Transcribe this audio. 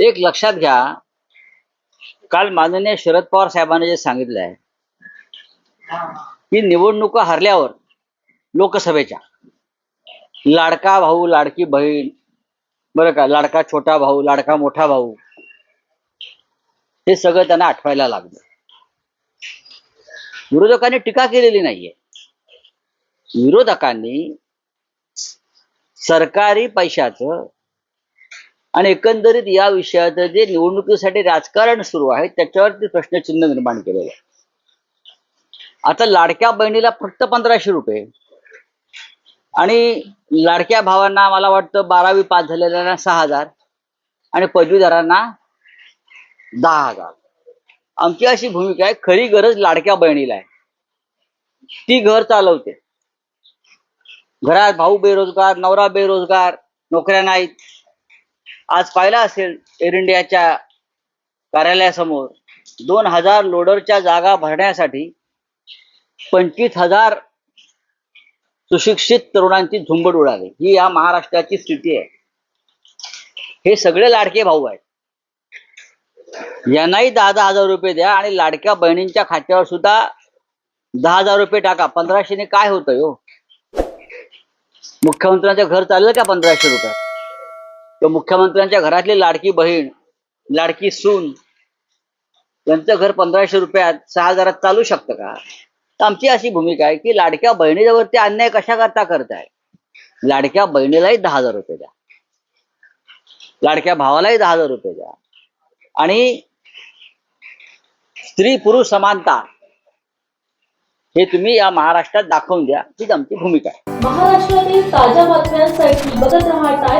एक लक्षात घ्या. काल माननीय शरद पवार साहेबांनी जे सांगितलं आहे की निवडणुका हरल्यावर लोकसभेच्या लाडका भाऊ लाडकी बहीण बरं का लाडका छोटा भाऊ लाडका मोठा भाऊ हे सगळं त्यांना आठवायला लागलं. विरोधकांनी टीका केलेली नाहीये. विरोधकांनी सरकारी पैशाचं आणि एकंदरीत या विषयात जे निवडणुकीसाठी राजकारण सुरू आहे त्याच्यावरती प्रश्नचिन्ह निर्माण केलेलं आहे आता लाडक्या बहिणीला फक्त पंधराशे रुपये. आणि लाडक्या भावांना मला वाटतं बारावी पास झालेल्यांना सहा हजार. आणि पदवीधरांना दहा हजार. आमची अशी भूमिका आहे खरी गरज लाडक्या बहिणीला आहे. ती घर चालवते. घरात भाऊ बेरोजगार नवरा बेरोजगार नोकऱ्या नाहीत. आज पाहिला असेल एअर इंडियाच्या कार्यालयासमोर दोन हजार लोडरच्या जागा भरण्यासाठी पंचवीस हजार सुशिक्षित तरुणांची झुंबड उडाली. ही या महाराष्ट्राची स्थिती आहे. हे सगळे लाडके भाऊ आहेत. यांनाही दहा दहा हजार रुपये द्या आणि लाडक्या बहिणींच्या खात्यावर सुद्धा दहा हजार रुपये टाका. पंधराशेने काय होतं हो मुख्यमंत्र्यांचं घर चाललं का पंधराशे रुपये? तर मुख्यमंत्र्यांच्या घरातली लाडकी बहीण लाडकी सून यांचं घर पंधराशे रुपयात सहा हजारात चालू शकतं का? तर आमची अशी भूमिका आहे की लाडक्या बहिणीवरती अन्याय कशा करता करताय? लाडक्या बहिणीलाही दहा हजार रुपये द्या. लाडक्या भावालाही दहा हजार रुपये द्या. आणि स्त्री पुरुष समानता हे तुम्ही या महाराष्ट्रात दाखवून द्या. हीच आमची भूमिका आहे. महाराष्ट्रातील ताज्या बातम्यांसाठी बघत रहा